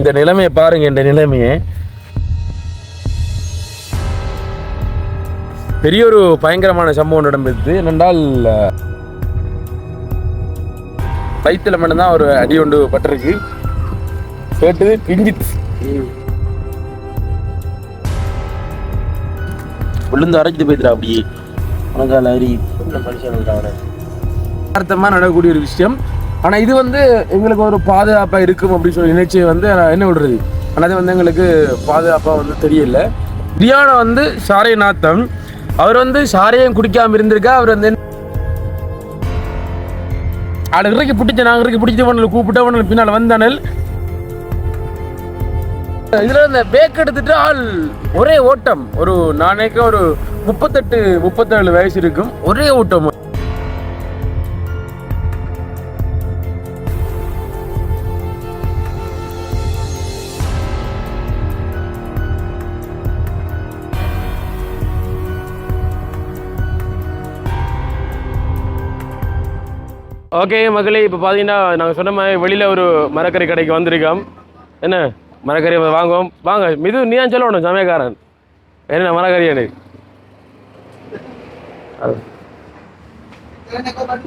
இந்த நிலைமையை பாருங்க இந்த நிலைமையை. பெரிய ஒரு பயங்கரமான சம்பவம் நடந்தது. என்னென்றால் வயிற்றுல மட்டும்தான் ஒரு அடி ஒன்று பட்டிருக்கு. கேட்டது பிஞ்சித்து விழுந்து அரைச்சிட்டு போயிடுறா அப்படியே. உனக்கால அவனை. அர்த்தமாக நடக்கக்கூடிய ஒரு விஷயம். ஆனால் இது வந்து எங்களுக்கு ஒரு பாதுகாப்பாக இருக்கும் அப்படின்னு சொல்லி நினைச்சு வந்து நான் என்ன விடுறது? ஆனால் அது வந்து எங்களுக்கு பாதுகாப்பாக வந்து தெரியல. தியானம் வந்து சாரைநாத்தம். அவர் வந்து சாரையும் குடிக்காமல் இருந்திருக்கா? அவர் வந்து ஆள் இறக்கி பிடிச்ச நாங்கள் இறக்கி கூப்பிட்ட கூப்பிட்டவனில் பின்னால் வந்தானல் இதில் இந்த பேக் எடுத்துட்டு ஆள். ஒரே ஓட்டம். ஒரு நானேக்க ஒரு முப்பத்தெட்டு முப்பத்தேழு வயசு இருக்கும். ஒரே ஓட்டம். ஓகே மக்களே இப்போ பார்த்தீங்கன்னா நாங்கள் சொன்ன மாதிரி வெளியில் ஒரு மரக்கறி கடைக்கு வந்திருக்கோம். என்ன? மரக்கறி வாங்குவோம். வாங்க மிது நீ தான் சொல்லணும் சமயக்காரன். என்ன மரக்கறி எனக்கு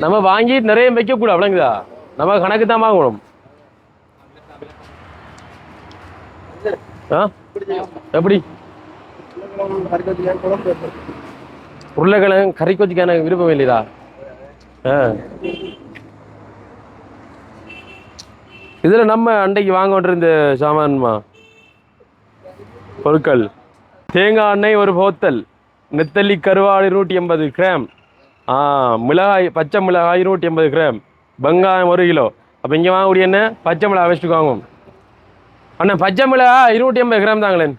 நம்ம வாங்கி நிறைய வைக்கக்கூடாது விளங்குதா? நம்ம கணக்கு தான் வாங்கணும். ஆ? எப்படி? உருளைக்கிழங்கு கறி கொச்சிக்க எனக்கு விருப்பம் இல்லையா? ஆ. இதில் நம்ம அன்றைக்கு வாங்க வேண்டியிருந்த சாமான்மா. பொருட்கள். தேங்காய் எண்ணெய் ஒரு போத்தல். நெத்தல்லி கருவாடு இருநூற்றி எண்பது கிராம் மிளகாய் பச்சை மிளகாய் இருநூற்றி எண்பது கிராம். வெங்காயம் ஒரு கிலோ. அப்போ இங்கே வாங்கக்கூடிய என்ன பச்சை மிளகா வச்சுட்டு வாங்கும் அண்ணா பச்சை மிளகா இருநூற்றி எண்பது கிராம் தாங்களேன்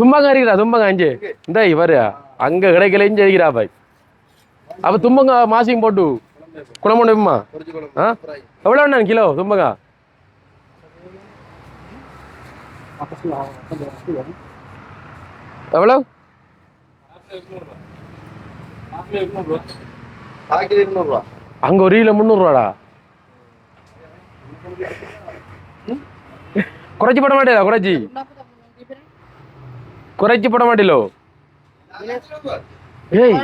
தும்பங்க இருக்கிறா தும்பங்க அஞ்சு. இந்த இவர். அங்கே கிடைக்கல இஞ்சி இருக்கிறா பாய். அப்போ தும்பங்க மாசியும் போட்டு குணமுண்டுமா ஆ? எவ்வளோ அண்ணா கிலோ? தும்பங்க எவ்வளோ அங்க ஒரு கிலோ முந்நூறுவாடா. குறைச்சி போட மாட்டேதா குறைச்சி? குறைச்சி போட மாட்டீங்களோ ஏய்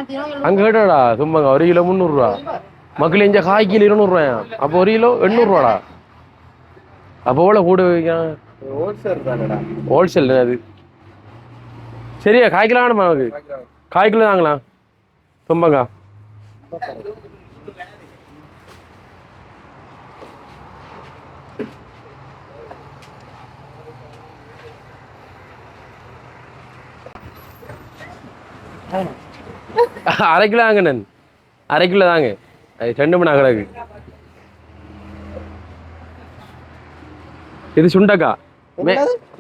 அங்க கேட்டாடா சும்மாங்க ஒரு கிலோ முந்நூறுரூவா மக்கள் இங்க காய் கிலோ இருநூறுவாயா அப்போ ஒரு கிலோ எண்ணூறுவாடா அப்போ எவ்வளோ கூட வைக்கிறான் ஹோல்சேல் அது சரியா காய் கிலோ வேணுமா நமக்கு காய் கிலோ தாங்கலாம் தும்பங்கா அரை கிலோ தாங்கண்ணன் அரை கிலோ தாங்க அது ரெண்டு மணி கிடக்கு. இது சுண்டக்கா.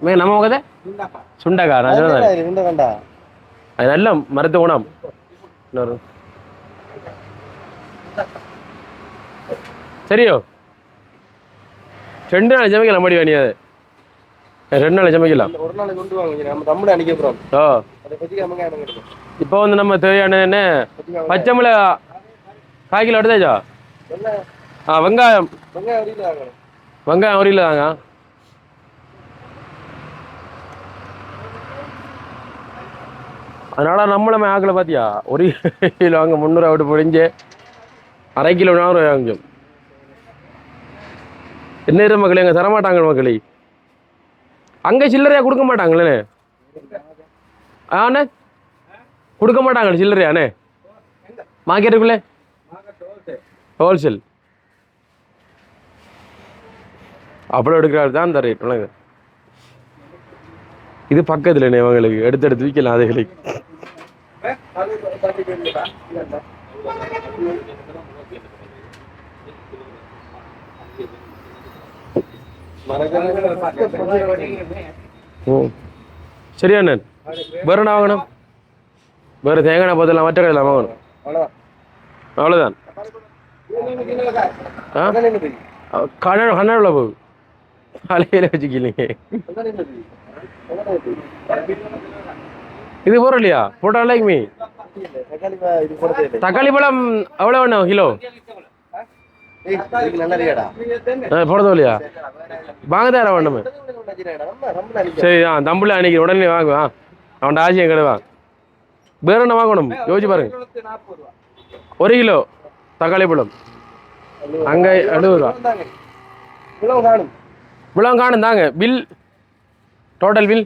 மே நம்ம கதை சுண்டக்கா. நான் சொன்னேன். அது நல்ல மருத்துவ குணம். இன்னொரு. சரியோ? ரெண்டு நாள் சமைக்கலாம் மடி வேணியாது ரெண்டு நாள் சமைக்கலாம். ஒரு நாளைக்கு கொண்டு வாங்க நம்ம தமிழ் அடிக்க போறோம் ஓ இப்போ வந்து நம்ம தேவையான என்ன? பச்சை மிளகா. கால் கிலோ எடுத்தாச்சா ஆ வெங்காயம். வெங்காயம் ஒரு கிலோ தாங்க அதனால நம்மளும் ஆக்கல பாத்தியா? ஒரு கிலோ அங்கே முந்நூறுவா விட்டு பொழிஞ்சு அரை கிலோ நானூறு வாங்கும் என்ன மக்களே? அங்கே தரமாட்டாங்க மக்களே. அங்கே சில்லறையா கொடுக்க மாட்டாங்களே ஆண்ணே கொடுக்க மாட்டாங்க சில்லறையாண்ணே மார்க்கெட்டுக்குள்ளே ஹோல்சேல் அவ்வளோ எடுக்கிறாரு தான் அந்த ரேட் வணக்கம். இது பக்கத்தில் இவங்களுக்கு எடுத்து எடுத்து விற்கலாம் அதுகளுக்கு ம் சரி அண்ணன். வேறு என்ன வாங்கணும்? வேறு தேங்காய் போதெல்லாம் மற்ற கடையில் வாங்கணும். அவ்வளோதான் ஆ கணர்ல போகுது அலையில வச்சுக்கலீங்க இது போகிறோம் இல்லையா போட்டா இல்லைங்க தக்காளி பழம் இது தக்காளி பழம் எவ்வளோ வேணும் கிலோ ஆ போடுறது இல்லையா வாங்க தர வேண்டுமே சரி ஆ தம்பில் அன்னைக்கு உடனே வாங்க ஆ அவன் ஆசையம் கிடைவா வேற என்ன வாங்கணும் யோசிச்சு பாருங்க ஒரு கிலோ தக்காளி பழம் அங்கே எழுபது ரூபா காணும் தாங்க பில் டோட்டல் பில்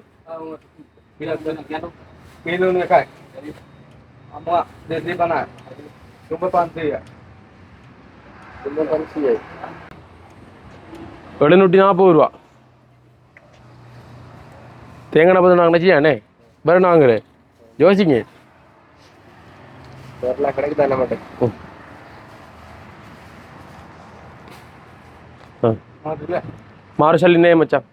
எழுநூற்றி நாற்பது ரூபா. தேங்காய் நாற்பது நாங்கள் நினச்சியாண்ணே வேற என்ன வாங்குறேன் யோசிங்க. ஆ மாறு சொல்லினே மச்சான்.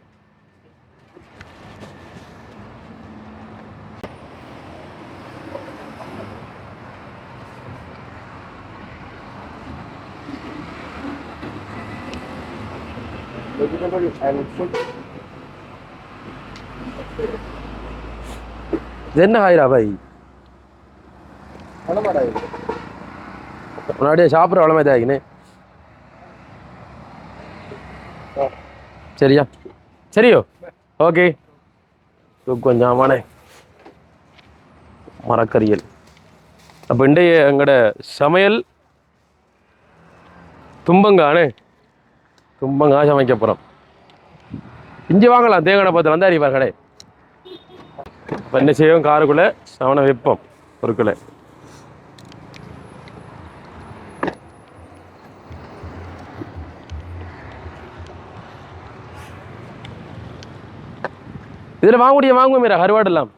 இது என்ன ஆயிரா பாய்? முன்னாடியே சாப்பிட்ற வளமே சரியா? சரியோ? ஓகே. கொஞ்சம் ஆமாண்ணே மரக்கரியல் அப்போ இன்றைய எங்களோட சமையல்? தும்பங்கானே? தும்பங்கா சமைக்க போகிறோம் இஞ்சி வாங்கலாம் தேங்காய் பத்தில் வந்து அறிவார்களே இப்போ என்ன செய்வோம்? காருக்குள்ளே சவனை வைப்போம் பொருட்களை. இதில் வாங்க முடியும் வாங்குவோம் மீரா கருவாடு எல்லாம்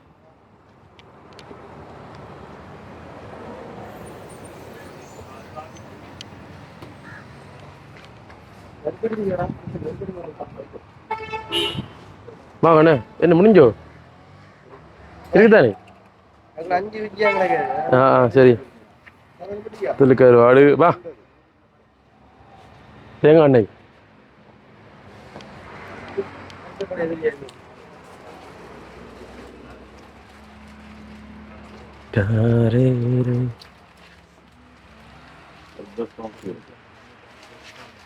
வாங்கண்ணே என்ன முடிஞ்சோ? இருக்குதானே? ஆ ஆ சரி. துள்ளு கருவாடு வா. தேங்காய் எண்ணெய்.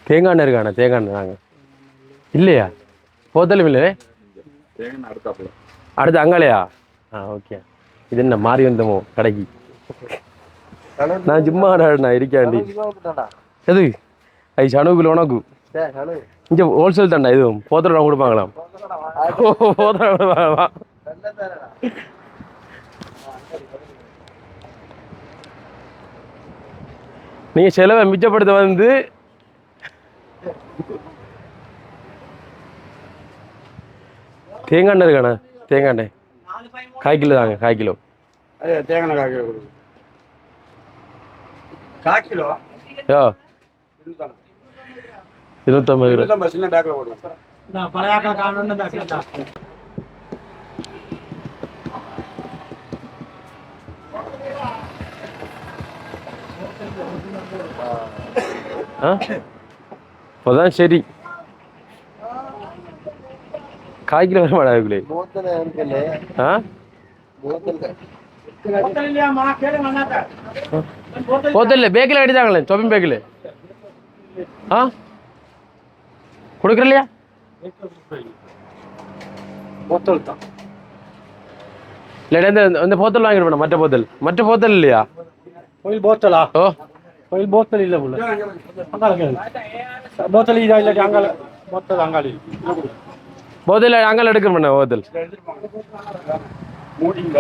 தேங்காய் எண்ணெய் இருக்காண்ணே தேங்காய் எண்ணெய் நாங்கள் இல்லையா? போத்தலும் இல்லையே அடுத்து அங்காலையா ஆ ஓகே. இது என்ன மாறி வந்தமோ கடைக்கு. நான் சும்மா நான் இருக்காண்டி எது? ஐ சனுகுல உனக்கு இங்க ஹோல்சேல் தாண்டா இதுவும் போத்தர கொடுப்பாங்களாம். போத்தர கொடுப்பாங்களா நீங்க செலவை மிச்சப்படுத்த வந்து தேங்காய் எண்ணெய் இருக்காண்ணே தேங்காய் எண்ணெய். காய் கிலோ தாங்க காய் கிலோ. தேங்காய் கால் கிலோ கொடுங்க கால் யோ. சின்ன அப்போதான் சரி. காய் கிலோ வர இருக்குல்ல ஆ? போத்தல்ல பேக்கில் அடித்தாங்களே ஷாப்பிங் பேக்கில். ஆ? கொடுக்குறலையா? மூத்தல் தான். இல்லை இந்த போத்தல் வாங்கிட்டு போனோம் மற்ற போத்தல். மற்ற போத்தல் இல்லையா? போத்தலா? ஓ. கோயில் போத்தல் இல்ல உள்ள அங்கால கேளு போத்தல் இதா இல்லாட்டி அங்கால போத்தல் அங்காளி போத்தல் அங்கே எடுக்க மாட்டேன் போத்தல் மூடிங்க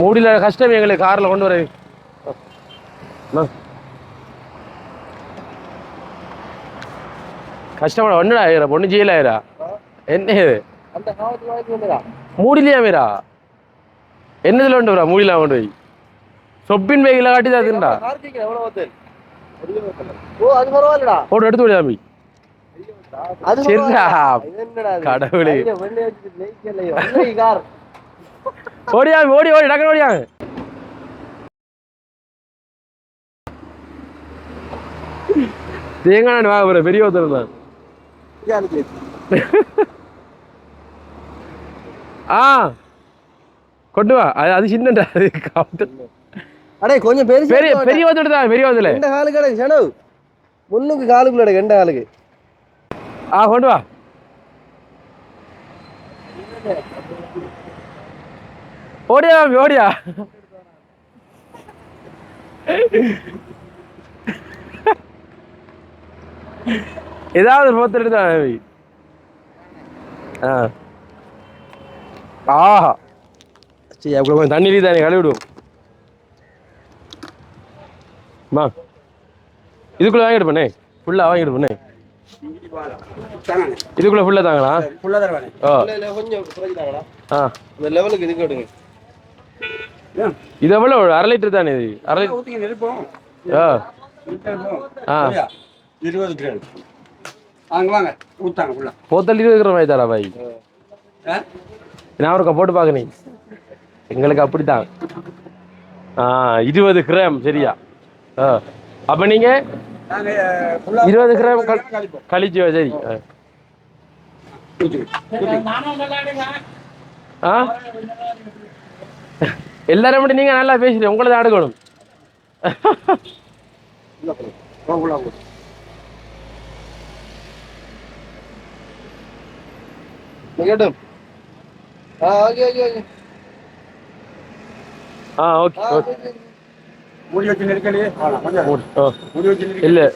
மூடியில் கஷ்டம் எங்களுக்கு காரில் கொண்டு வர அண்ணா. ஒன்றுடா ஆயிரா பொண்ணு ஜீல ஆயிரா என்ன இது மூடிலையா மீரா என்னதுல கொண்டு வரா மூடிலாம் கொண்டு போய் சொப்பின் பேக்கில் காட்டி தான் அதுண்டா ஓ அது பரவாயில்லடா. போட்டு எடுத்து விடு தம்பி அது சரிடா. கடவுளே. ஓடியாமி ஓடி ஓடி டக்குனு ஓடியாங்க தேங்காய் வாங்க போறேன் பெரிய ஒருத்தர் தான்? ஆ கொண்டு வா. அது அது சின்னடா அது counter. அடே கொஞ்சம் பெருசு பெரிய பெரிய ஒருத்தர் தான் பெரிய ஒருத்தர் இந்த காலு கடை சனவு முன்னுக்கு காலுக்குள்ள கெண்ட காலுக்கு ஆ கொண்டு வா. ஓடியா ஓடியா? ஏதாவது எடுத்தா தம்பி. ஆ. ஆஹா. சரி அப்புறம் கொஞ்சம் தண்ணி தானே கழுவி மா இதுக்குள்ள வாங்கிட்டு பண்ணே ஃபுல்லாக வாங்கிட்டு பண்ணே இதுக்குள்ள ஃபுல்லாக தாங்களா? ஓ. கொஞ்சம் குறைஞ்சிட்டாங்களா ஆ. இந்த லெவலுக்கு இதுக்கு விடுங்க இது எவ்வளோ அரை லிட்டர் தானே இது? அரை லிட்டர் ஆ ஆ. இருபது கிராம் வாங்க வாங்க. ஊத்தாங்க ஃபுல்லா போத்தல் இருக்கிற மாதிரி தாடா பாய். நான் ஒருக்கா போட்டு பார்க்க நீ எங்களுக்கு அப்படித்தான். ஆ இருபது கிராம் சரியா? அப்போ நீங்கள் நாங்க இருபது கிராம் கழி- கழிச்சு சரி. ஆ. ஆ? எல்லாரும் மட்டும் நீங்கள் நல்லா பேசுறீங்க உங்களை தான் அடுக்கணும் ஆ ஓகே ஓகே ஓகே ஆ ஓகே ஆ ஓகே ஓகே மூடி வச்சு நெருக்கடி கொஞ்சம் மூடி வச்சு இல்லை.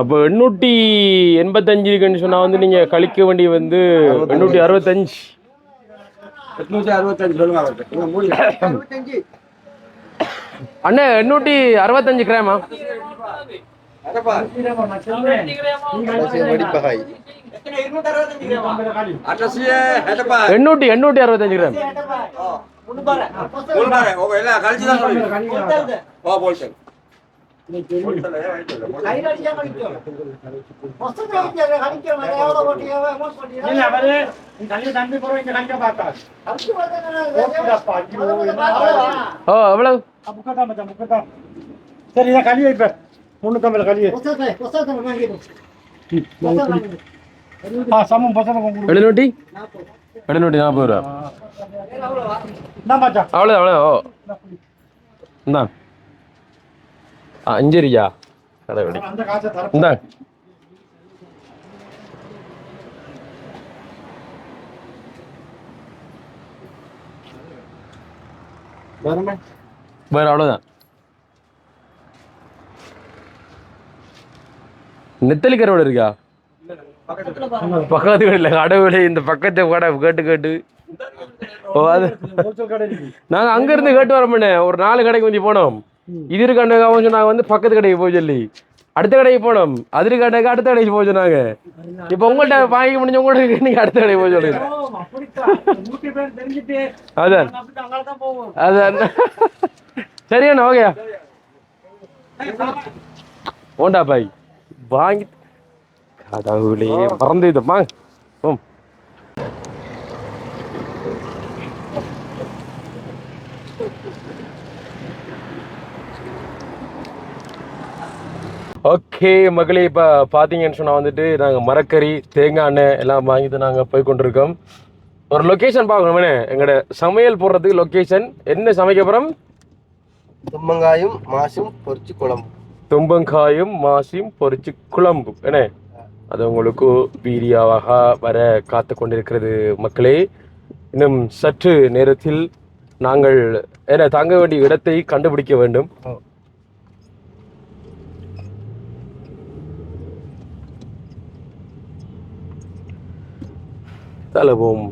அப்போ எண்ணூற்றி எண்பத்தஞ்சுக்குன்னு சொன்னா வந்து நீங்க கழிக்க வேண்டிய வந்து எண்ணூற்றி அறுபத்தஞ்சு. எட்நூத்தி அறுபத்தஞ்சு சொல்லுங்க அண்ணே எண்ணூற்றி அறுபத்தஞ்சு கிராமா? எண்ணூற்றி எண்ணூற்றி அறுபத்தஞ்சு கிராம். பார்த்தா ஓ எவ்வளவு? முக்கத்தான் மச்சான் முக்கத்தான் சரி இதை கழுவி முன்னூத்தம்பது கழுவி ஆ சமம் எழுநூற்றி எழுநூற்றி நாற்பது ரூபா அவ்வளோ அவ்வளோ ஓ இந்தா ஆ அஞ்சரியா கடவுளி அந்த காசை தர இந்தா வேற அவ்வளோதான் நெத்தலி கருவாடு இருக்கா பக்கத்து கடையில் கடவுளே இந்த பக்கத்து கடை கேட்டு கேட்டு. ஓ அது ஹோல்சேல் கடை இருக்கு. நாங்க அங்க இருந்து கேட்டு வர மாட்டேன் ஒரு நாலு கடைக்கு வந்து போனோம். இது இருக்காண்டு அவங்க சொன்னாங்க வந்து பக்கத்து கடைக்கு போய் சொல்லி. அடுத்த கடைக்கு போனோம். அது இருக்காண்டுக்கு அடுத்த கடைக்கு போய் சொன்னாங்க. இப்போ உங்கள்கிட்ட வாங்கி முடிஞ்ச கூட நீங்க அடுத்த கடைக்கு போய் சொல்லுங்க. அதான். அதான். சரியாண்ணா ஓகேயா ஓண்டா பாய் வாங்கி கடவுளே மறந்து இதை வாங்க ஓம். ஓகே மகளே இப்போ பார்த்தீங்கன்னு சொன்னால் வந்துட்டு நாங்கள் மரக்கறி தேங்காய் எண்ணெய் எல்லாம் வாங்கிட்டு நாங்கள் போய் கொண்டிருக்கோம். ஒரு லொக்கேஷன் பார்க்கணுமே எங்களோட சமையல் போடுறதுக்கு லொக்கேஷன் என்ன சமைக்க போகிறோம் தும்மங்காயும் மாசும் பொரிச்சு குழம்பு தும்பங்காயும் மாசியும் பொரிச்சு குழம்பு என்ன அது உங்களுக்கு வீடியோவாக வர காத்து கொண்டிருக்கிறது மக்களே. இன்னும் சற்று நேரத்தில் நாங்கள் என்ன தங்க வேண்டிய இடத்தை கண்டுபிடிக்க வேண்டும். தலபோம்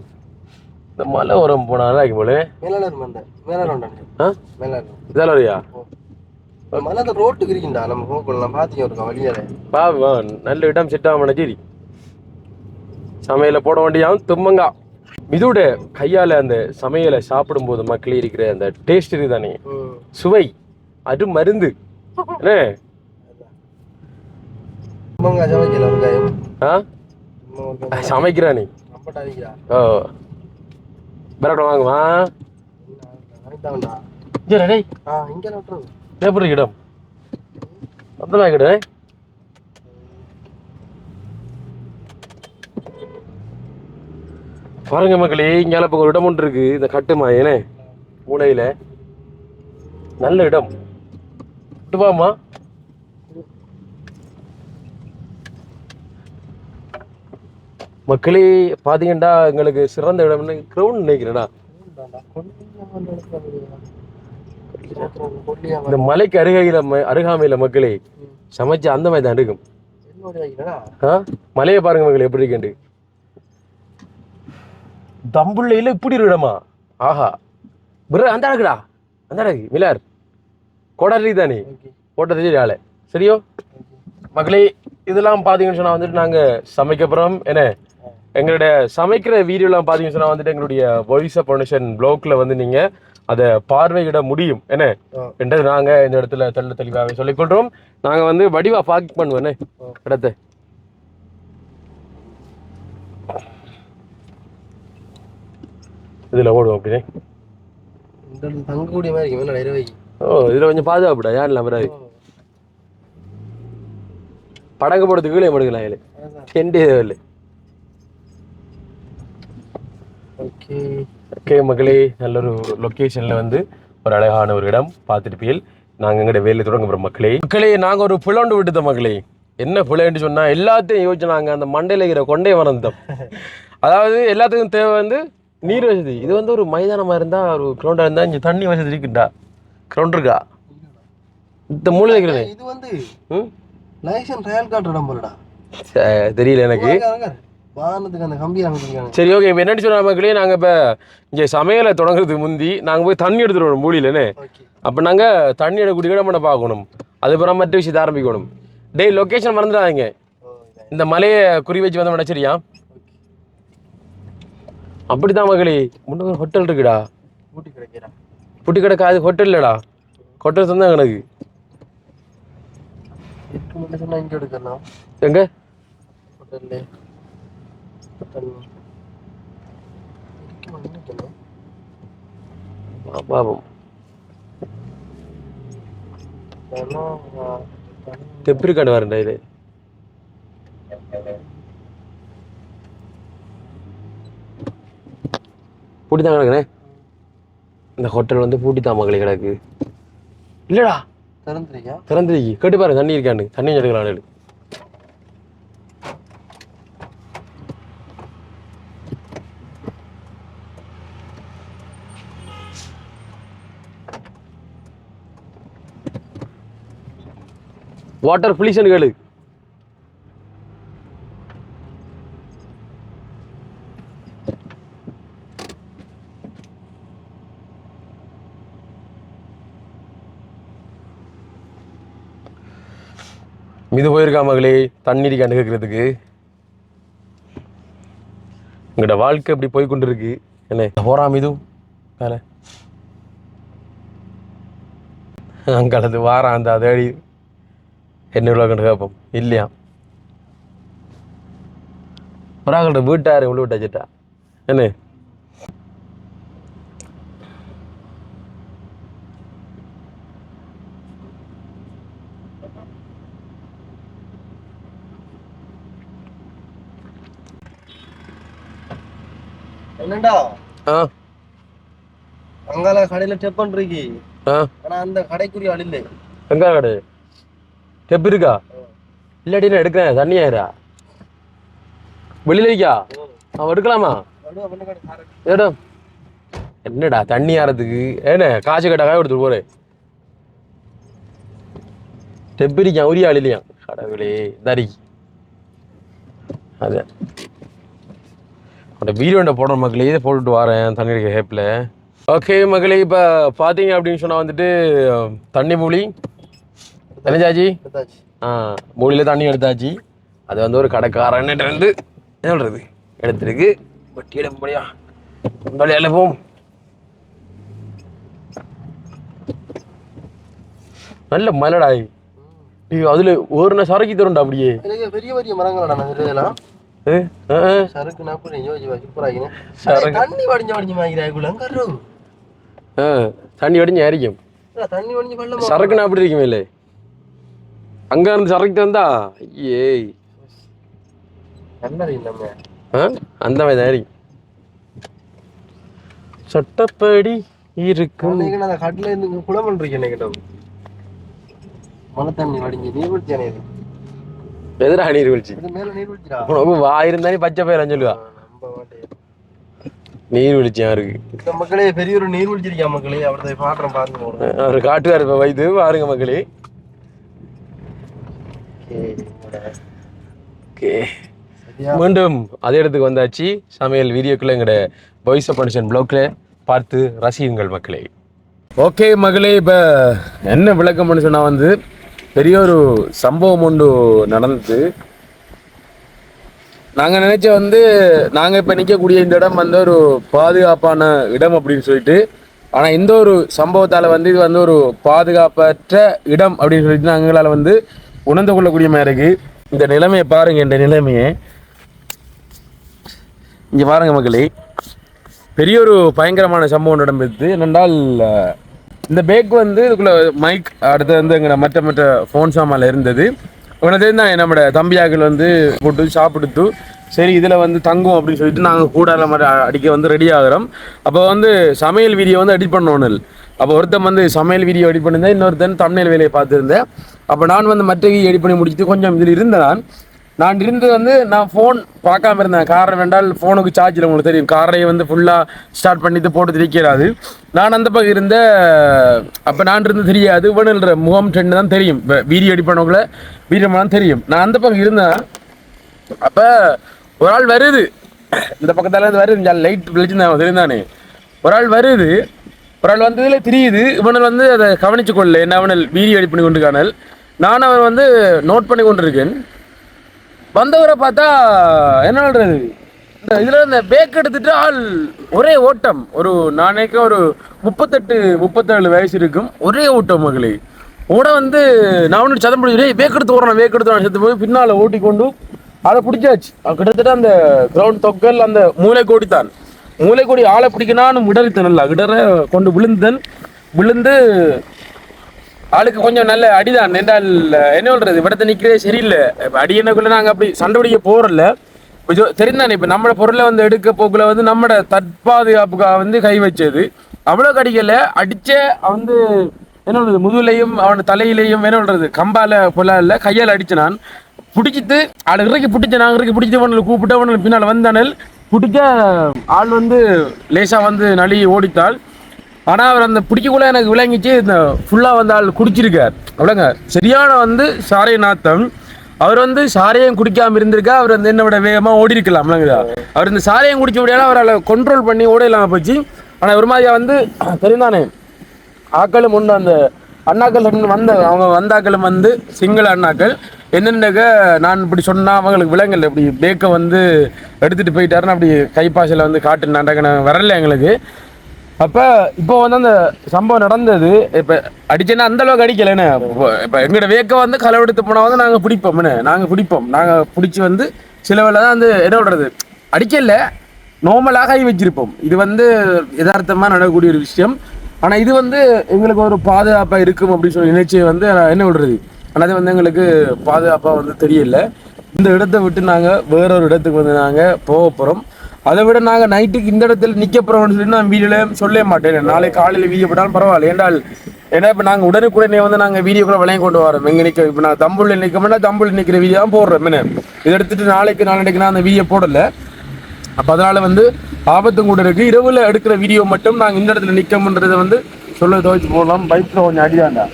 இந்த மலை உரம் போனாலும் போல. மேலாளர் மேலாளர் இதெல்லாம் அந்த ரோட்டுக்கு இருக்குண்டா நம்ம போகலாம் பாத்தீங்க இருக்கோம் வழியால பாவா நல்ல இடம் செட் ஆகணும் சரி சமையல போட வேண்டியாவும் தும்மங்கா. இதோட கையால அந்த சமையலை சாப்பிடும்போது மக்களே இருக்கிற அந்த டேஸ்ட் இருக்குதானே? ம். சுவை அது மருந்து. என்ன? தும்மங்காய் சமைக்கல வெங்காயம் ஆ? தும்மங்காய் சமைக்கிறா நீ நம்பட்டா அடிக்கிறா. ஓ. பரட்டம் வாங்குவா வாங்கிட்டாங்கடா சரி டேய். ஆ இங்க எப்படி இடம். அப்துல்லா கிட பாருங்க மக்களே இங்கால இப்போ ஒரு இடம் ஒன்று இருக்கு. இந்த கட்டுமா ஏனே மூலையில. நல்ல இடம். விட்டுப்பாமா மக்களே பாத்தீங்கன்னா எங்களுக்கு சிறந்த இடம்னு கிரவுண்ட் நினைக்கிறேன்டா. இந்த மலைக்கு அருகையில அருகாமையில மக்களே சமைச்சு அந்த மாதிரி தான் இருக்கும்? மலையை பாருங்க மக்களே எப்படி இருக்குண்டு தம்புள்ளையில இப்படி இடமா? ஆஹா. பிற அந்த இருக்குடா அந்த இருக்கு மிலார். கோடாரி தானே? போட்ட தெரியும் ஆளு. சரியோ? மக்களே இதெல்லாம் பார்த்தீங்கன்னு சொன்னா வந்துட்டு நாங்க சமைக்க போறோம். என்ன? எங்களுடைய சமைக்கிற வீடியோலாம் பார்த்தீங்கன்னு சொன்னா வந்துட்டு எங்களுடைய வாய்ஸ் ப்ரொடக்ஷன் ப்ளாக்ல வந்து நீங்க அதை பார்வையிட முடியும். என்ன? என்றது நாங்க இந்த இடத்துல தெள்ள தெளிவாக சொல்லிக்கொள்றோம் நாங்க வந்து வடிவா பாக் பண்ணுவோம். என்ன? இடத்தை. இதுல ஓடுவோம் அப்படியே. தங்கக்கூடிய மாதிரி இருக்கு. ஓ இதுல கொஞ்சம் பாதுகாப்புடா. யார் இல்லாம வராது படங்க போடுறதுக்கு கீழே மடுக்கலாம் ஏழு கெண்டே இல்லை ஓகே. ஓகே மக்களே நல்ல ஒரு லொக்கேஷன்ல வந்து ஒரு அழகான ஒரு இடம் பார்த்துருப்பீர்கள். நாங்க எங்கட வேலை தொடங்க போறோம் மக்களே. மக்களே நாங்க ஒரு புலண்டு விட்டுத மக்களே. என்ன புலன்னு சொன்னா எல்லாத்தையும் யோசிச்சு நாங்க அந்த மண்டையில இருக்கிற கொண்டே மறந்தோம் அதாவது எல்லாத்துக்கும் தேவை வந்து நீர் வசதி. இது வந்து ஒரு மைதானமா இருந்தா ஒரு கிரவுண்டா இருந்தா இங்க தண்ணி வசதி இருக்குண்டா? கிரவுண்ட் இருக்கா? இந்த இருக்கிறது. இது வந்து ம்? லைசன் ரயல் கார்டு இடம் போலடா. ச- தெரியல எனக்கு. வாகனத்துக்கு அந்த கம்பி அமைச்சிருக்காங்க சரி ஓகே இப்போ என்னன்னு சொன்ன மக்களே? நாங்கள் இப்போ இங்கே சமையலை தொடங்குறதுக்கு முந்தி நாங்கள் போய் தண்ணி எடுத்துட்டு வரோம் மூலியிலன்னு அப்போ நாங்கள் தண்ணி எடுக்கக்கூடிய இடம் பண்ண பார்க்கணும் அதுக்கப்புறம் மற்ற விஷயத்தை ஆரம்பிக்கணும். டேய் லொக்கேஷன் மறந்துடாதீங்க. இந்த மலையை குறி வச்சு வந்த சரியா அப்படிதான் மகளே முன்ன ஒரு ஹோட்டல் இருக்குடா. ஊட்டி கிடைக்கிறா புட்டி கிடக்கா அது ஹோட்டல் இல்லடா. ஹோட்டல் சொந்தம் எனக்கு. எங்க? ஹோட்டல்ல ஹோட்டல் இருக்குமா நினைக்கணும் வா, பாப்போம் ஏன்னா தெப்பிரி காடு வரேன்டா இது. பூட்டி தான் கிடக்குனே இந்த ஹோட்டல் வந்து பூட்டி தான் மகளே கிடக்கு. இல்லடா. திறந்துருக்கியா? திறந்துருக்கு. கேட்டு பாரு தண்ணி இருக்கான்னு. தண்ணி எடுக்கலாம் வாட்டர் ஃபிளிஷன் கேளு. மிது போயிருக்கா மகளே? தண்ணீர் கண்டுக்கிறதுக்கு உங்களோட வாழ்க்கை இப்படி போய் கொண்டு இருக்கு என்ன போறா மிது? வேலை அங்களது வாரம் அந்த தேடி என்ன இவ்வளோ கண்டு கேட்போம் இல்லையா? ஒராங்கள்ட்ட வீட்டாரு உள்ள விட்டாச்சிட்டா என்ன? என்னடா ஆ. அங்கால கடையில பண்ணிருக்கி ஆ. ஆனா அந்த கடைக்குரிய ஆள் இல்லை. எங்க கடை டெப் இருக்கா இல்லாட்டி நான் எடுக்கிறேன். தண்ணி ஆயிரா? வெளியில இருக்கா அவன் எடுக்கலாமா? ஏடா என்னடா தண்ணி ஆறதுக்கு? ஏண்ணே காசு கட்ட காய கொடுத்துட்டு போறேன் டெப்பிரிக்கான் உரிய ஆள் இல்லையா கடவுளே தரி அது. அந்த வீடியோண்ட போடுற மக்களே. இதை போட்டுட்டு வரேன் தண்ணி அடிக்கிற ஹேப்பில். ஓகே மக்களே இப்போ பார்த்தீங்க அப்படின்னு சொன்னால் வந்துட்டு தண்ணி மூலி எடுத்தாச்சு. ஆ மூலியில் தண்ணி எடுத்தாச்சு. அது வந்து ஒரு கடைக்காரன்ட்டு வந்து என்ன சொல்கிறது எடுத்துருக்கு. வட்டி எடுக்க முடியா வழியால போம் நல்ல மலடாய் ஐயோ அதுல ஒரு சரக்கு தரும்டா அப்படியே. பெரிய பெரிய மரங்களடா நான் இதெல்லாம். சரக்கு சரக்கு. தண்ணி வடிஞ்ச வடிஞ்சு வாங்கிறாய்க்குள்ள கரு ஆ, தண்ணி வடிஞ்சு அரிக்கும் தண்ணி வடிஞ்சு வெள்ளம் சரக்குன்னு அப்படி இருக்குமே இல்லை. அங்க இருந்து சரக்கு தந்தா ஏய் அந்த மாதிரி சட்டப்படி இருக்கும். கட்டில இருந்து குளம் பண்ணிருக்கேன் கிட்ட? மழை தண்ணி வடிஞ்சு நீர்வீழ்ச்சி அணையுது எதிரா நீர் வீழ்ச்சி? இது மேல நீர்வீழ்ச்சிடா உனக்கு வாயிருந்தானே பச்சை பயிரம் சொல்லுவா. நம்ப மாட்டேன். நீர் வீழ்ச்சியா இருக்கு. மக்களே பெரிய ஒரு நீர்வீழ்ச்சி இருக்கா மக்களே? அவரது பாடுறேன் பாருங்க ஒரு காட்டுவார் இப்ப வைத்து பாருங்க மக்களே. ஓகே மீண்டும் அதே இடத்துக்கு வந்தாச்சு. சமையல் வீடியோக்குள்ள எங்கட வாய்ஸ் ஆஃப் ஃபங்க்ஷன் ப்ளாக்ல பார்த்து ரசியுங்கள் மக்களே. ஓகே மகளே இப்போ என்ன விளக்கம்னு சொன்னா வந்து பெரிய ஒரு சம்பவம் ஒன்று நடந்தது. நாங்கள் நினைச்ச வந்து நாங்கள் இப்போ நிற்கக்கூடிய இந்த இடம் வந்து ஒரு பாதுகாப்பான இடம் அப்படின்னு சொல்லிட்டு ஆனால் இந்த ஒரு சம்பவத்தால் வந்து இது வந்து ஒரு பாதுகாப்பற்ற இடம் அப்படின்னு சொல்லிட்டு நாங்கள் எங்களால் வந்து உணர்ந்து கொள்ளக்கூடிய மாதிரி இருக்குது இந்த நிலைமையை பாருங்க இந்த நிலைமையை. இங்கே பாருங்க மக்களே பெரிய ஒரு பயங்கரமான சம்பவம் நடந்தது. என்னென்றால் இந்த பேக் வந்து இதுக்குள்ள மைக் அடுத்து வந்து எங்களை மற்ற மற்ற ஃபோன் சாமான்ல இருந்தது. உனக்கு தான் நம்மளோட தம்பியாக்கள் வந்து போட்டு சாப்பிடுத்து சரி இதில் வந்து தங்கும் அப்படின்னு சொல்லிட்டு நாங்கள் கூட மாதிரி அடிக்க வந்து ரெடி ஆகிறோம். அப்போ வந்து சமையல் வீடியோ வந்து எடிட் பண்ணணும் அப்போ ஒருத்தன் வந்து சமையல் வீடியோ எடிட் பண்ணியிருந்தேன் இன்னொருத்தன் தமிழ் வேலையை பார்த்துருந்தேன். அப்போ நான் வந்து மற்ற வீடியோ எடிட் பண்ணி முடிச்சுட்டு கொஞ்சம் இதில் இருந்தேன். நான் நான் இருந்து வந்து நான் ஃபோன் பார்க்காம இருந்தேன். காரணம் வேண்டால் ஃபோனுக்கு சார்ஜ் இல்லை உங்களுக்கு தெரியும். காரையை வந்து ஃபுல்லாக ஸ்டார்ட் பண்ணிட்டு போட்டு திரிக்கிறாது நான் அந்த பக்கம் இருந்த அப்போ நான் இருந்து தெரியாது. இவனுன்ற முகம் ட்ரெண்ட் தான் தெரியும். இப்போ வீடியோ எடிட் பண்ணக்குள்ள வீடியோ தான் தெரியும். நான் அந்த பக்கம் இருந்தேன். அப்போ ஒரு ஆள் வருது. இந்த பக்கத்தால இருந்து வருது. லைட் வெளிச்சிருந்தேன் தெரியும் தானே ஒரு ஆள் வருது. ஒரு ஆள் வந்து இதில் தெரியுது. இவனல் வந்து அதை கவனிச்சு கொள்ள என்ன அவனல் வீடியோ எடிட் பண்ணி கொண்டு காணல் நான் அவன் வந்து நோட் பண்ணி கொண்டிருக்கேன். வந்தவரை பார்த்தா என்ன சொல்றது இந்த இதில் இந்த பேக் எடுத்துட்டு ஆள் ஒரே ஓட்டம். ஒரு நாளைக்கு ஒரு முப்பத்தெட்டு முப்பத்தேழு வயசு இருக்கும். ஒரே ஓட்டம் மகளே. ஓட வந்து நான் ஒன்று சதம் பிடிச்சி பேக் எடுத்து ஓடுறேன் பேக் எடுத்து ஓடுறேன் செத்து போய் பின்னால் ஓட்டி கொண்டு அதை பிடிச்சாச்சு. கிட்டத்தட்ட அந்த கிரவுண்ட் தொக்கல் அந்த மூளைக்கோடி தான் மூளைக்கோடி ஆளை பிடிக்கணும் இடறித்தன் நல்லா. இடற கொண்டு விழுந்தன். விழுந்து ஆளுக்கு கொஞ்சம் நல்ல அடிதான். என்றால் என்ன சொல்றது? விடத்தை நிற்கிறதே சரியில்லை. இப்போ அடி என்னக்குள்ள நாங்கள் அப்படி சண்டை பிடிக்க போறல கொஞ்சம் தெரிந்தானே இப்போ நம்மளோட பொருளை வந்து எடுக்க போக்குல வந்து நம்மளோட தற்பாதுகாப்புக்காக வந்து கை வச்சது. அவ்வளோ கடிக்கல. அடிச்ச அவன் வந்து என்ன சொல்றது? முதுகுலையும் அவன் தலையிலையும் என்ன சொல்றது? கம்பால பொல கையால் அடிச்சு நான். பிடிச்சிட்டு அவளை இறக்கி பிடிச்ச நான் இறக்கி பிடிச்சவனில் கூப்பிட்டு அவனுக்கு பின்னால் வந்தானல். பிடிக்க ஆள் வந்து லேசாக வந்து நலி ஓடித்தாள் ஆனால் அவர் அந்த பிடிக்கக்குள்ள எனக்கு விளங்கிச்சு. இந்த ஃபுல்லாக வந்து ஆள் குடிச்சிருக்கார். அவ்வளோங்க சரியான வந்து சாரை நாத்தம். அவர் வந்து சாரையும் குடிக்காமல் இருந்திருக்கா அவர் வந்து என்ன விட வேகமாக ஓடி இருக்கலாம் விளங்குதா அவர் இந்த சாரையும் குடிச்ச முடியாது அவரால் கண்ட்ரோல் பண்ணி ஓட இல்லாமல் போச்சு. ஆனால் ஒரு மாதிரியாக வந்து தெரிந்தானே ஆக்களும் ஒன்று அந்த அண்ணாக்கள் வந்த அவங்க வந்தாக்களும் வந்து சிங்கள அண்ணாக்கள். என்னென்னக்க நான் இப்படி சொன்னால் அவங்களுக்கு விலங்கல் இப்படி பேக்கை வந்து எடுத்துகிட்டு போயிட்டாருன்னு அப்படி கைப்பாசையில் வந்து காட்டு நாட்டாக்க வரல எங்களுக்கு. அப்போ இப்போ வந்து அந்த சம்பவம் நடந்தது. இப்போ அடிச்சேன்னா அந்த அளவுக்கு அடிக்கலைன்னு இப்போ எங்களோட வேக்கை வந்து களவெடுத்து போனால் வந்து நாங்கள் பிடிப்போம்னு நாங்கள் பிடிப்போம். நாங்கள் பிடிச்சி வந்து சில தான் வந்து என்ன விடுறது அடிக்கல. நார்மலாக கை வச்சிருப்போம். இது வந்து யதார்த்தமாக நடக்கக்கூடிய ஒரு விஷயம். ஆனால் இது வந்து எங்களுக்கு ஒரு பாதுகாப்பாக இருக்கும் அப்படின்னு சொல்லி நினைச்சு வந்து என்ன விடுறது? ஆனால் அது வந்து எங்களுக்கு பாதுகாப்பாக வந்து தெரியல. இந்த இடத்தை விட்டு நாங்கள் வேற ஒரு இடத்துக்கு வந்து நாங்கள் போக போகிறோம் அதை விட நாங்கள் நைட்டுக்கு இந்த இடத்துல நிற்க போகிறோம்னு சொல்லி நான் வீடியோவில் சொல்ல மாட்டேன். நாளை காலையில் வீடியோ போட்டாலும் பரவாயில்ல. ஏன்றால் ஏன்னா இப்போ நாங்கள் உடனுக்குடனே வந்து நாங்கள் வீடியோக்குள்ள விளையம் கொண்டு வரோம். இங்கே நிற்க இப்போ நான் தம்புள்ள நிக்கோம்னா தம்புள்ள நிற்கிற வீடியோ தான் போடுறோம். என்ன? இதை எடுத்துகிட்டு நாளைக்கு நாளைக்கு நான் அந்த வீடியோ போடலை. அப்ப அதனால வந்து ஆபத்தும் கூட இருக்கு. இரவுல எடுக்கிற வீடியோ மட்டும் நாங்க இந்த இடத்துல நிக்கோம்ன்றதை வந்து சொல்ல துவைச்சு போடலாம் பைக்ல கொஞ்சம் அடிதாண்டா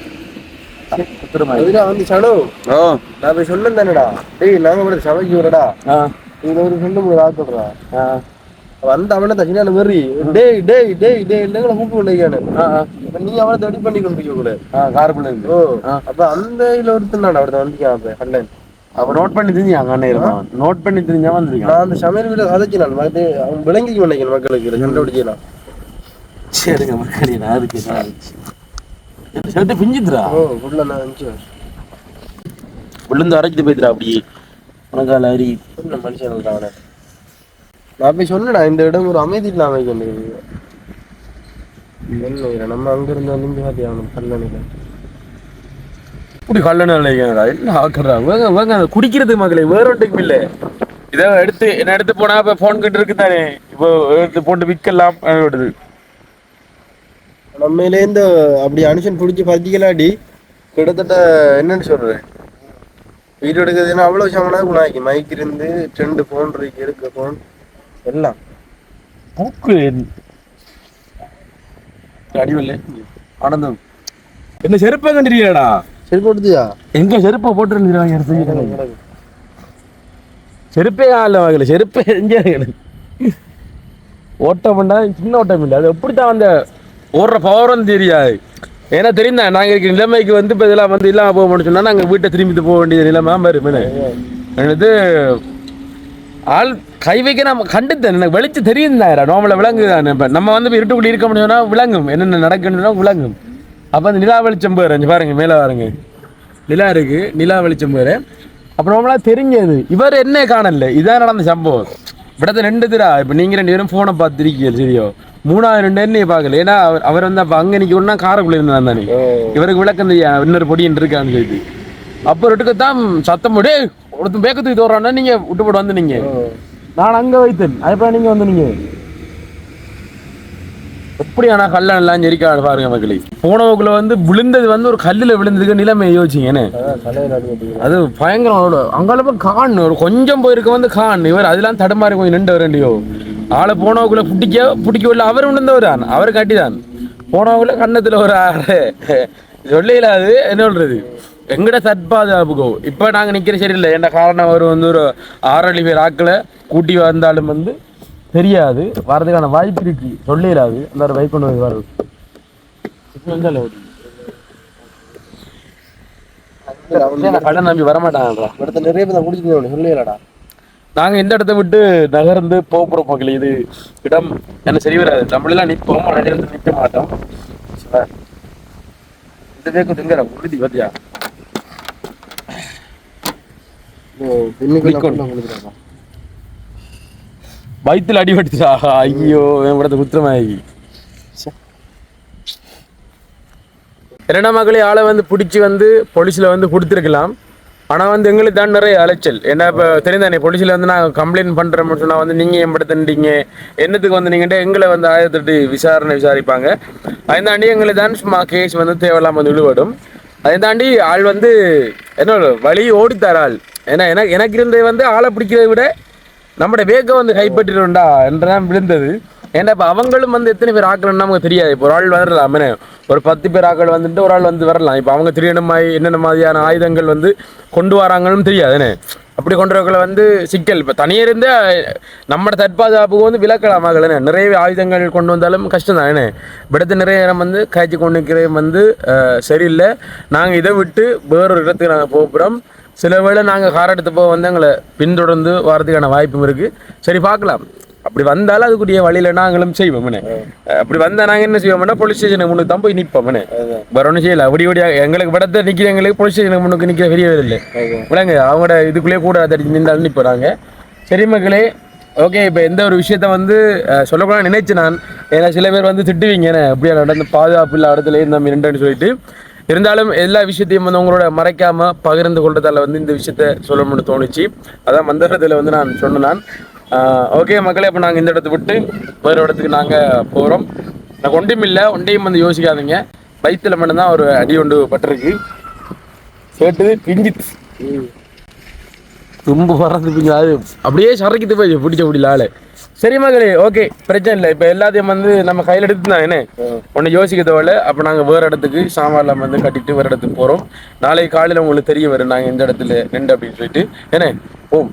அதுடா வந்து சனு. நான் போய் சொல்லும் தானடா. டேய் நாங்க கூட சமைக்கு இதுல ஒரு சொல்லு ஒரு ஆத்துடுறா ஆ. வந்த அவனை தச்சினால வெறி டேய் டேய் டேய் டேய் இல்லைங்களா கூப்பிட்டு. இப்ப நீ அவனை தடி பண்ணி கொண்டு கூட இருந்து ஓ. அப்ப அந்த இதுல ஒருத்தன் தான் அவர்தான் வந்துக்கான் அப்ப கண்ணன் அவ நோட் பண்ணி தெரிஞ்சாங்க அண்ணன் நோட் பண்ணி தெரிஞ்சா வந்திருக்கான். நான் அந்த சமையல் வீடு கதைச்சினான் மகத்து அவன் விளங்கிக்க நினைக்கிறேன் மக்களுக்கு. சண்டை பிடிக்கலாம் சரிங்க மக்களே நான் அதுக்கு சேர்த்து பிஞ்சுதுரா ஓ உள்ள நான் இருந்துச்சு விழுந்து அரைச்சிட்டு போயிடுறா அப்படி உனக்கால அரி. மனுஷன் அவனை? நான் போய் சொன்னேடா இந்த இடம் ஒரு அமைதி இல்லாம இருக்குது என்ன நம்ம அங்க இருந்து வந்து பாத்தி அவனுக்கு கல்லணையில? இப்படி கல்லணை நினைக்கிறா என்ன ஆக்குறா. வேங்க குடிக்கிறது மகளே வேற ஒன்றுக்கும் இல்லை. இதை எடுத்து என்ன எடுத்து போனா இப்ப போன் கிட்ட இருக்கு தானே இப்போ எடுத்து போட்டு விற்கலாம் விடுது. நம்மையில இந்த அப்படி அனுஷன் பிடிச்சி பறிச்சிக்கலாடி கிட்டத்தட்ட என்னன்னு சொல்றேன் வீடியோ எடுக்கிறதுனா அவ்வளவு சாமனா குணாக்கி? மைக் இருந்து ரெண்டு போன் இருக்கு இருக்க போன் எல்லாம். புக்கு அடிவல்ல. ஆனந்தம். என்ன செருப்பை கண்டிருக்கீடா செருப்பு கொடுத்தியா எங்க செருப்பை போட்டுருந்துருவாங்க செருப்பே ஆள் வாங்கல செருப்பே எங்க ஓட்டம் பண்ணா சின்ன ஓட்டம் இல்லை. அது எப்படித்தான் அந்த ஓடுற பவரும் தெரியாது. ஏன்னா தெரியுதா நாங்க இருக்கிற நிலைமைக்கு வந்து இப்போ இதெல்லாம் வந்து இல்லாம போக முடியும் சொன்னா நாங்க வீட்டை திரும்பிட்டு போக வேண்டிய நிலைமை பாரு என்னது ஆள் கை வைக்க நம்ம கண்டுத்தேன். எனக்கு வெளிச்சு தெரியும் தான் நோமல விளங்குதான் நம்ம வந்து இப்ப இருட்டுக்குள்ளே இருக்க முடியும்னா விளங்கும். என்னென்ன நடக்கணும்னா விளங்கும். அப்போ அந்த நிலா வெளிச்சம் பேர் அஞ்சு பாருங்க மேலே பாருங்க. நிலா இருக்கு நிலா வெளிச்சம் பேர் அப்புறம் நம்மளா தெரிஞ்சது இவர் என்ன காணல. இதான் நடந்த சம்பவம். விடத்த ரெண்டு திரா இப்போ நீங்க ரெண்டு பேரும் ஃபோனை பார்த்துருக்கீங்க சரியோ? மூணாவது ரெண்டு என்ன பார்க்கல. ஏன்னா அவர் அவர் வந்து அப்போ அங்கே நிற்கணும்னா காரைக்குள்ளே இருந்தான் தானே. இவருக்கு விளக்கம் தெரியும் இன்னொரு பொடியின் இருக்கான்னு சொல்லிட்டு. அப்போ ரெட்டுக்குத்தான் சத்தம் போடு ஒருத்தன் பேக்கத்துக்கு தோறான்னா நீங்க விட்டு போட்டு வந்து நீங்க நான் அங்க வைத்தேன். அதுக்கப்புறம் நீங்க வந்து நீங்க எப்படி ஆனா கல்ல எல்லாம் ஜெரிக்கா பாருங்க மக்களே. போனவக்குள்ள வந்து விழுந்தது வந்து ஒரு கல்லுல விழுந்ததுக்கு நிலைமை யோசிச்சிங்கன்னு அது பயங்கரம் அங்கெல்லாம் போய் கான் ஒரு கொஞ்சம் போயிருக்க வந்து கான். இவர் அதெல்லாம் தடுமாறி கொஞ்சம் நின்று வரண்டியோ ஆளை போனவக்குள்ள பிடிக்க உள்ள அவர் விழுந்தவர் தான் அவர் கட்டிதான். போனவக்குள்ள கண்ணத்துல ஒரு ஆறு. சொல்லையில அது என்ன சொல்றது? எங்கட சட்பாதுகாப்புக்கோ இப்போ நாங்கள் நிற்கிற சரியில்லை. என்ன காரணம்? அவர் வந்து ஒரு ஆறடி பேர் ஆக்களை கூட்டி வந்தாலும் வந்து தெரியாது. வர்றதுக்கான வாய்ப்பு இருக்கு. சொல்லிடாது அந்த ஒரு பைக் கொண்டு வந்தால கடன் நம்பி வரமாட்டாங்கன்றா அடுத்த நிறைய பேர் முடிச்சுட்டு சொல்லிடலடா. நாங்க இந்த இடத்த விட்டு நகர்ந்து போக போறோம் மக்களே இது இடம் என்ன சரி வராது. நம்மளெல்லாம் நிற்போம். ரெண்டு இடத்துல நிற்க மாட்டோம். இந்த பேக்கு திங்கிற உறுதி பத்தியா இன்னைக்கு குளிக்கணும். நான் கொடுக்குறேன் வயித்துல அடி பட்டுச்சா ஐயோ என் படத்தை குத்திரமாயி இரண்டாம் மகளே ஆளை வந்து பிடிச்சி வந்து போலீஸில் வந்து கொடுத்துருக்கலாம். ஆனால் வந்து எங்களுக்கு தான் நிறைய அலைச்சல். ஏன்னா இப்போ தெரிந்தானே போலீஸில் வந்து நாங்கள் கம்ப்ளைண்ட் பண்ணுறோம்னு சொன்னால் வந்து நீங்கள் என் படத்தண்டீங்க என்னத்துக்கு வந்து நீங்கள்ட்ட எங்களை வந்து ஆயிரத்தெட்டு விசாரணை விசாரிப்பாங்க. அதை தாண்டி எங்களுக்கு தான் சும்மா கேஸ் வந்து தேவையில்லாம வந்து விழுவடும் அதை தாண்டி ஆள் வந்து என்ன வழி ஓடித்தார் ஆள். ஏன்னா எனக்கு எனக்கு இருந்தது வந்து ஆளை பிடிக்கிறதை விட நம்மட வேகம் வந்து கைப்பற்றிடும்டா என்றுதான் விழுந்தது. ஏன்னா இப்போ அவங்களும் வந்து எத்தனை பேர் ஆக்கணும்னு நமக்கு தெரியாது. இப்போ ஒரு ஆள் வரலாம். ஒரு பத்து பேர் ஆக்கள் வந்துட்டு ஒரு ஆள் வந்து வரலாம். இப்போ அவங்க திரியணுமாய் என்னென்ன மாதிரியான ஆயுதங்கள் வந்து கொண்டு வராங்கன்னு தெரியாது. அப்படி கொண்டவர்களை வந்து சிக்கல். இப்போ தனியாக இருந்தே நம்ம தற்பாதுகாப்புக்கு வந்து விளக்கலாம் ஆகலண்ணே நிறைய ஆயுதங்கள் கொண்டு வந்தாலும் கஷ்டம் தான் என்ன? விடத்து நிறைய நேரம் வந்து காய்ச்சி கொண்டு வந்து சரியில்லை. நாங்கள் இதை விட்டு வேறொரு இடத்துக்கு நாங்கள் போகிறோம் சில வேளை நாங்கள் கார் எடுத்து போக வந்து எங்களை பின்தொடர்ந்து வரதுக்கான வாய்ப்பும் இருக்குது சரி பார்க்கலாம். அப்படி வந்தாலும் அதுக்குரிய வழியில நாங்களும் செய்வோம். அப்படி வந்தா நாங்கள் என்ன செய்வோம்னா போலீஸ் ஸ்டேஷனுக்கு முன்னுக்கு தான் போய் நிற்போம். வேற ஒன்றும் செய்யல. அப்படி இப்படியா எங்களுக்கு படத்தை நிற்கிறவங்களுக்கு போலீஸ் ஸ்டேஷனுக்கு முன்னுக்கு நிற்கிற பெரிய இல்லை. விளங்க அவங்களோட இதுக்குள்ளேயே கூட தடிச்சு நின்றாலும் நிற்போறாங்க சரி மக்களே ஓகே இப்போ எந்த ஒரு விஷயத்த வந்து சொல்லக்கூடாது நினைச்சு நான் ஏன்னா சில பேர் வந்து திட்டுவீங்க அப்படியே நடந்த பாதுகாப்பு இல்ல இடத்துல நம்ம இரண்டுன்னு சொல்லிட்டு. இருந்தாலும் எல்லா விஷயத்தையும் வந்து உங்களோட மறைக்காம பகிர்ந்து கொள்றதால வந்து இந்த விஷயத்த சொல்லணும்னு தோணுச்சு. அதான் மந்திரத்தில் வந்து நான் சொன்னேன் நான். ஓகே மக்களே இப்போ நாங்கள் இந்த இடத்த விட்டு வேறு இடத்துக்கு நாங்கள் போகிறோம் நான் ஒன்றையும் இல்லை ஒன்றையும் வந்து யோசிக்காதீங்க. வயிற்றுல மட்டும்தான் ஒரு அடி ஒன்று பட்டிருக்கு. கேட்டது பிஞ்சு தும்பு வர்றது பிஞ்சு அது அப்படியே சரக்கிட்டு போய் பிடிச்ச முடியல ஆளு. சரி மகளே ஓகே பிரச்சனை இல்லை. இப்போ எல்லாத்தையும் வந்து நம்ம கையில் எடுத்து தான் என்ன? ஒன்று யோசிக்க தேவையில்ல அப்போ நாங்கள் வேறு இடத்துக்கு சாமான்லாம் வந்து கட்டிட்டு வேறு இடத்துக்கு போகிறோம் நாளைக்கு காலையில் உங்களுக்கு தெரிய வரும் நாங்கள் இந்த இடத்துல நின்று அப்படின்னு சொல்லிட்டு. என்ன? போம்